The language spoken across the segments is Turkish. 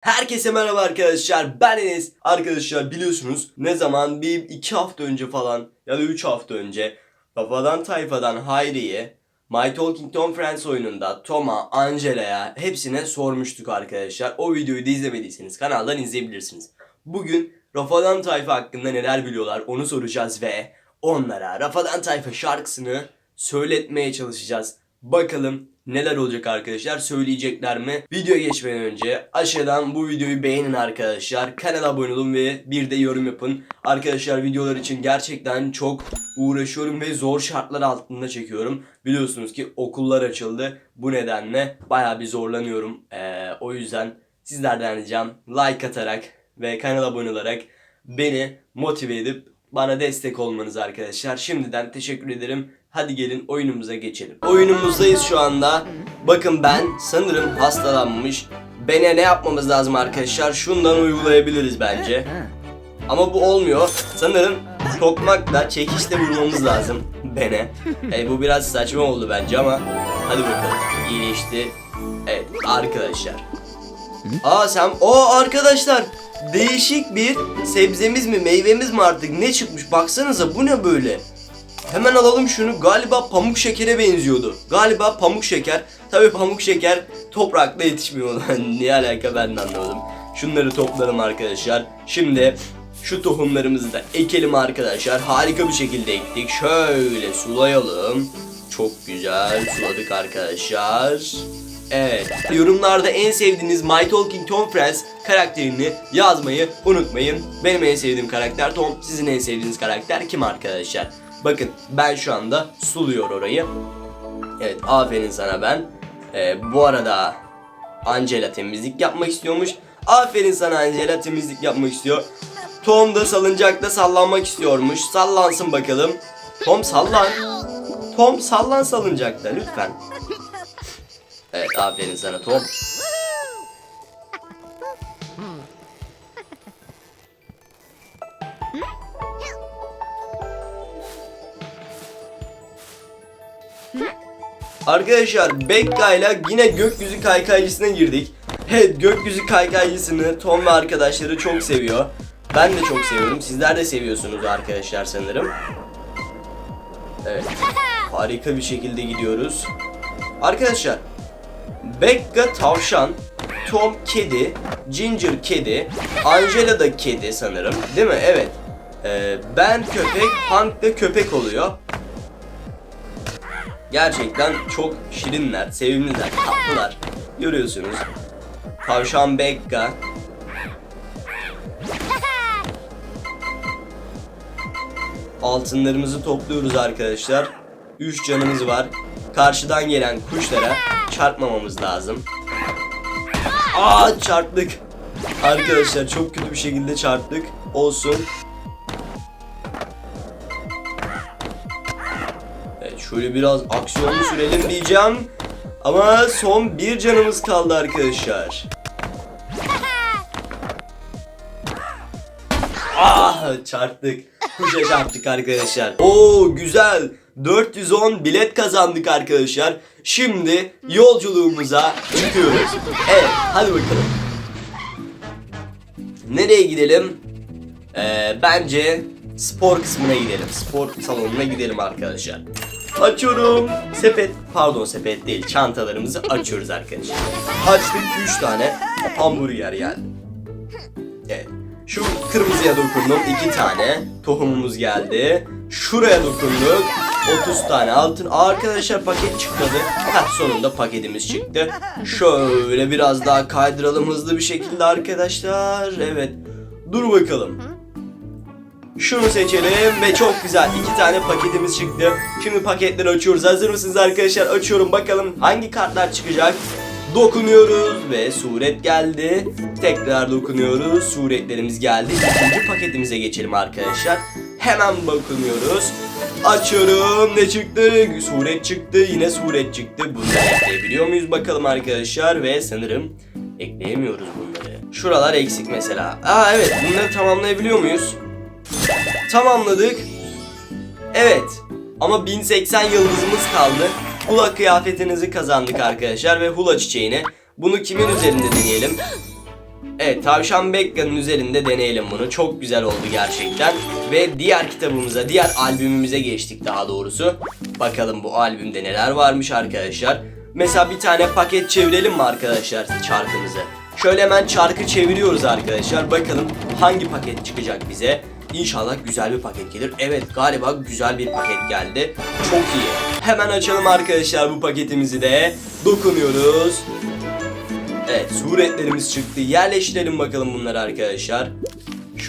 Herkese merhaba arkadaşlar ben Enes Arkadaşlar biliyorsunuz ne zaman bir iki hafta önce falan ya da üç hafta önce Kafadan Tayfadan Hayri'ye My Talking Tom Friends oyununda Tom'a, Angela'ya hepsine sormuştuk arkadaşlar. O videoyu da izlemediyseniz kanaldan izleyebilirsiniz. Bugün Rafadan Tayfa hakkında neler biliyorlar onu soracağız ve onlara Rafadan Tayfa şarkısını söyletmeye çalışacağız. Bakalım neler olacak arkadaşlar söyleyecekler mi? Videoya geçmeden önce aşağıdan bu videoyu beğenin arkadaşlar. Kanala abone olun ve bir de yorum yapın. Arkadaşlar videolar için gerçekten çok uğraşıyorum ve zor şartlar altında çekiyorum. Biliyorsunuz ki okullar açıldı. Bu nedenle baya bir zorlanıyorum. Ee, o yüzden sizlerden ricam like atarak ve kanala abone olarak beni motive edip bana destek olmanız arkadaşlar. Şimdiden teşekkür ederim. Hadi gelin oyunumuza geçelim. Oyunumuzdayız şu anda. Bakın ben sanırım hastalanmış. Bene ne yapmamız lazım arkadaşlar? Şundan uygulayabiliriz bence. Ama bu olmuyor. Sanırım tokmakla çekişle vurmamız lazım. Bene. E, bu biraz saçma oldu bence ama hadi bakalım. İyileşti. Evet arkadaşlar. Aa sen o arkadaşlar değişik bir sebzemiz mi meyvemiz mi artık ne çıkmış baksanıza bu ne böyle? Hemen alalım şunu. Galiba pamuk şekere benziyordu. Galiba pamuk şeker. Tabi pamuk şeker toprakla yetişmiyor. Niye alaka ben de anlamadım. Şunları toplarım arkadaşlar. Şimdi şu tohumlarımızı da ekelim arkadaşlar. Harika bir şekilde ektik. Şöyle sulayalım. Çok güzel suladık arkadaşlar. Evet. Yorumlarda en sevdiğiniz My Talking Tom Friends karakterini yazmayı unutmayın. Benim en sevdiğim karakter Tom. Sizin en sevdiğiniz karakter kim arkadaşlar? Bakın ben şu anda suluyor orayı. Evet aferin sana ben. Ee, bu arada Angela temizlik yapmak istiyormuş. Aferin sana Angela temizlik yapmak istiyor. Tom da salıncakta sallanmak istiyormuş. Sallansın bakalım. Tom sallan. Tom sallan salıncakta lütfen. Evet aferin sana Tom. Arkadaşlar Bekka ile yine gökyüzü kaykaycısına girdik. Evet gökyüzü kaykaycısını Tom ve arkadaşları çok seviyor. Ben de çok seviyorum. Sizler de seviyorsunuz arkadaşlar sanırım. Evet. Harika bir şekilde gidiyoruz. Arkadaşlar Becca tavşan, Tom kedi, Ginger kedi, Angela da kedi sanırım. Değil mi? Evet. Ee, ben köpek, Hank da köpek oluyor. Gerçekten çok şirinler, sevimliler, tatlılar. Görüyorsunuz. Tavşan Becca. Altınlarımızı topluyoruz arkadaşlar. 3 canımız var. Karşıdan gelen kuşlara çarpmamamız lazım. Aa çarptık. Arkadaşlar çok kötü bir şekilde çarptık. Olsun. Evet şöyle biraz aksiyonlu sürelim diyeceğim. Ama son bir canımız kaldı arkadaşlar. Ah çarptık. Kuşa çarptık arkadaşlar. Oo güzel. 410 bilet kazandık arkadaşlar. Şimdi yolculuğumuza çıkıyoruz. Evet hadi bakalım. Nereye gidelim? Ee, bence spor kısmına gidelim. Spor salonuna gidelim arkadaşlar. Açıyorum. Sepet, pardon sepet değil. Çantalarımızı açıyoruz arkadaşlar. Açtık 3 tane hamburger geldi. Evet. Şu kırmızıya dokundum 2 tane tohumumuz geldi. Şuraya dokunduk 30 tane altın. Arkadaşlar paket çıkmadı. Heh, sonunda paketimiz çıktı. Şöyle biraz daha kaydıralım hızlı bir şekilde arkadaşlar. Evet. Dur bakalım. Şunu seçelim ve çok güzel iki tane paketimiz çıktı. Şimdi paketleri açıyoruz. Hazır mısınız arkadaşlar? Açıyorum bakalım hangi kartlar çıkacak. Dokunuyoruz ve suret geldi. Tekrar dokunuyoruz. Suretlerimiz geldi. İkinci paketimize geçelim arkadaşlar. Hemen dokunuyoruz. Açıyorum. Ne çıktı? Suret çıktı. Yine suret çıktı. Bunları ekleyebiliyor muyuz bakalım arkadaşlar? Ve sanırım ekleyemiyoruz bunları. Şuralar eksik mesela. Aa evet bunları tamamlayabiliyor muyuz? Tamamladık. Evet. Ama 1080 yıldızımız kaldı. Hula kıyafetinizi kazandık arkadaşlar ve hula çiçeğini. Bunu kimin üzerinde deneyelim? Evet Tavşan Bekka'nın üzerinde deneyelim bunu. Çok güzel oldu gerçekten. Ve diğer kitabımıza, diğer albümümüze geçtik daha doğrusu. Bakalım bu albümde neler varmış arkadaşlar. Mesela bir tane paket çevirelim mi arkadaşlar çarkımızı? Şöyle hemen çarkı çeviriyoruz arkadaşlar. Bakalım hangi paket çıkacak bize. İnşallah güzel bir paket gelir. Evet galiba güzel bir paket geldi. Çok iyi. Hemen açalım arkadaşlar bu paketimizi de. Dokunuyoruz. Evet suretlerimiz çıktı. Yerleştirelim bakalım bunları arkadaşlar.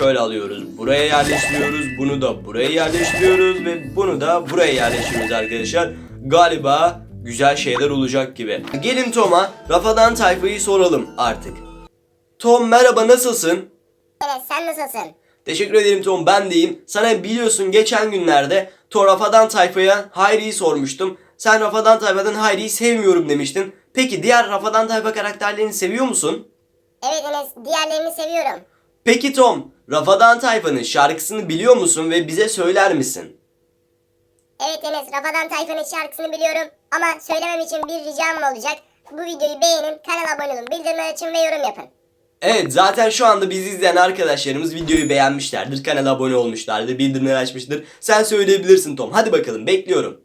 Şöyle alıyoruz. Buraya yerleştiriyoruz. Bunu da buraya yerleştiriyoruz. Ve bunu da buraya yerleştiriyoruz arkadaşlar. Galiba güzel şeyler olacak gibi. Gelin Tom'a Rafadan Tayfa'yı soralım artık. Tom merhaba nasılsın? Evet sen nasılsın? Teşekkür ederim Tom ben deyim. Sana biliyorsun geçen günlerde Tom Rafadan Tayfa'ya Hayri'yi sormuştum. Sen Rafadan Tayfa'dan Hayri'yi sevmiyorum demiştin. Peki diğer Rafadan Tayfa karakterlerini seviyor musun? Evet Enes diğerlerini seviyorum. Peki Tom, Rafadan Tayfa'nın şarkısını biliyor musun ve bize söyler misin? Evet Enes Rafadan Tayfa'nın şarkısını biliyorum ama söylemem için bir ricam olacak. Bu videoyu beğenin, kanala abone olun, bildirimler açın ve yorum yapın. Evet zaten şu anda bizi izleyen arkadaşlarımız videoyu beğenmişlerdir, kanala abone olmuşlardır, bildirimleri açmıştır. Sen söyleyebilirsin Tom. Hadi bakalım bekliyorum.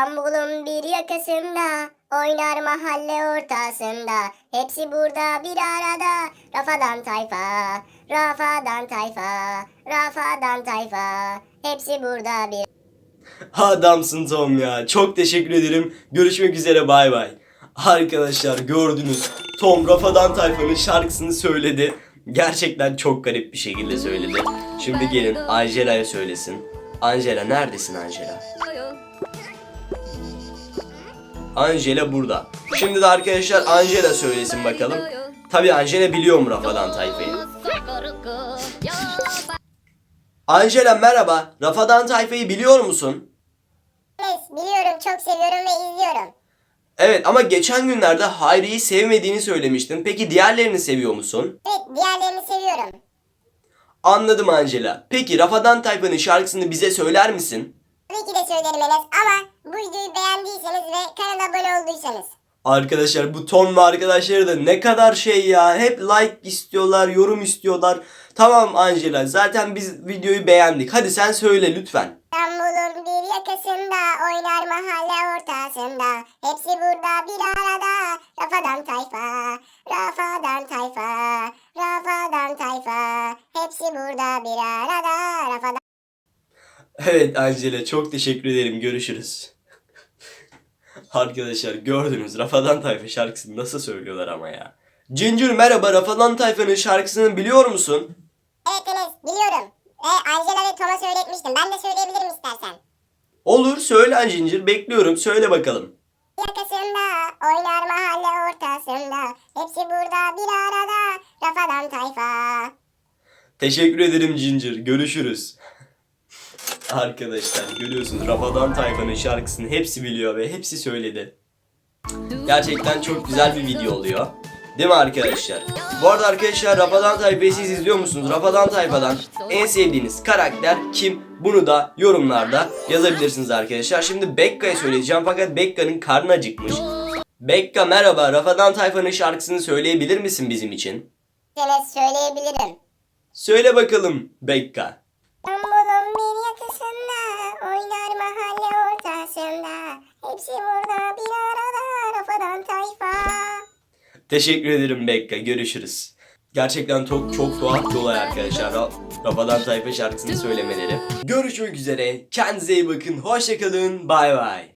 İstanbul'un bir yakasında, oynar mahalle ortasında. Hepsi burada bir arada. Rafadan Tayfa, Rafadan Tayfa, Rafadan Tayfa. Hepsi burada bir Adamsın Tom ya. Çok teşekkür ederim. Görüşmek üzere bay bay. Arkadaşlar gördünüz. Tom Rafadan Tayfa'nın şarkısını söyledi. Gerçekten çok garip bir şekilde söyledi. Şimdi gelin Angela'ya söylesin. Angela neredesin Angela? Angela burada. Şimdi de arkadaşlar Angela söylesin bakalım. Tabi Angela biliyor mu Rafadan Tayfa'yı? Angela merhaba. Rafadan Tayfa'yı biliyor musun? Enes biliyorum, çok seviyorum ve izliyorum. Evet ama geçen günlerde Hayri'yi sevmediğini söylemiştin. Peki diğerlerini seviyor musun? Evet diğerlerini seviyorum. Anladım Angela. Peki Rafadan Tayfa'nın şarkısını bize söyler misin? Tabii ki de söylerim Enes ama bu videoyu beğendiyseniz ve kanala abone olduysanız. Arkadaşlar bu Tom ve arkadaşları da ne kadar şey ya. Hep like istiyorlar, yorum istiyorlar. Tamam Angela zaten biz videoyu beğendik. Hadi sen söyle lütfen. İstanbul'un bir yakasında, oynar mahalle ortasında. Hepsi burada bir arada. Rafadan tayfa, Evet Angela çok teşekkür ederim. Görüşürüz. Arkadaşlar gördünüz Rafadan Tayfa şarkısını nasıl söylüyorlar ama ya. Ginger merhaba Rafadan Tayfa'nın şarkısını biliyor musun? Evet Enes biliyorum. Ve Angela ve Tom'a söyletmiştim. Ben de söyleyebilirim istersen. Olur söyle Ginger bekliyorum söyle bakalım. Yakasında, oynar mahalle ortasında. Hepsi burada bir arada. Rafadan tayfa. Teşekkür ederim Ginger. Görüşürüz. Arkadaşlar görüyorsunuz Rafadan Tayfa'nın şarkısını hepsi biliyor ve hepsi söyledi. Gerçekten çok güzel bir video oluyor. Değil mi arkadaşlar? Bu arada arkadaşlar Rafadan Tayfa'yı siz izliyor musunuz? Rafadan Tayfa'dan en sevdiğiniz karakter kim? Bunu da yorumlarda yazabilirsiniz arkadaşlar. Şimdi Bekka'ya söyleyeceğim fakat Bekka'nın karnı acıkmış. Bekka merhaba. Rafadan Tayfa'nın şarkısını söyleyebilir misin bizim için? Enes söyleyebilirim. Söyle bakalım Bekka. Ortasında. Hepsi burada bir arada, Rafadan tayfa. Teşekkür ederim Bekka. Görüşürüz. Gerçekten çok çok tuhaf bir olay arkadaşlar. Ra- Rafadan Tayfa şarkısını söylemeleri. Görüşmek üzere. Kendinize iyi bakın. Hoşçakalın. Bay bay.